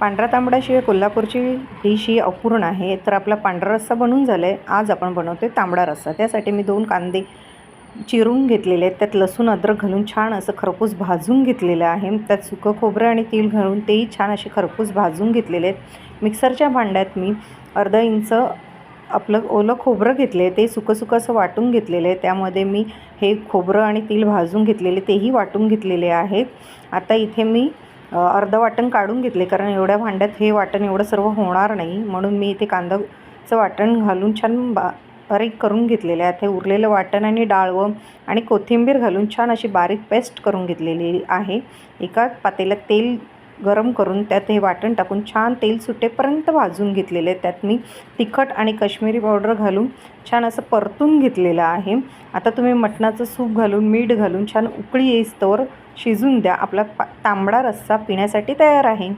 पांढऱ्या तांबड्याशिवाय कोल्हापूरची डिश ही अपूर्ण आहे तर आपला पांढरा रस्सा बनून झाला आहे आज आपण बनवतो आहे तांबडा रस्सा. त्यासाठी मी दोन कांदे चिरून घेतलेले आहेत. त्यात लसूण अद्रक घालून छान असं खरपूस भाजून घेतलेलं आहे. त्यात सुकं खोबरं आणि तेल घालून तेही छान असे खरपूस भाजून घेतलेले आहेत. मिक्सरच्या भांड्यात मी अर्धा इंच आपलं ओलं खोबरं घेतले आहे. ते सुकं सुकं असं वाटून घेतलेलं आहे. त्यामध्ये मी हे खोबरं आणि तेल भाजून घेतलेले तेही वाटून घेतलेले आहेत आता इथे मी अर्धं वाटण काढून घेतले कारण एवढ्या भांड्यात हे वाटण एवढं सर्व होणार नाही. म्हणून मी इथे कांदाचं वाटण घालून छान बा बारीक करून घेतलेले आहे. ते उरलेलं वाटण आणि डाळवं आणि कोथिंबीर घालून छान अशी बारीक पेस्ट करून घेतलेली आहे. एका पातेल्यात तेल गरम करून त्यात हे वाटण टाकून छान तेल सुटेपर्यंत भाजून घेतलेले आहे त्यात मी तिखट आणि काश्मीरी पावडर घालून छान असं परतून घेतलेलं आहे. आता तुम्ही मटणाचं सूप घालून मीठ घालून छान उकळी येईस्तोवर शिजून द्या. आपला पा तांबडा रस्सा पिण्यासाठी तयार आहे.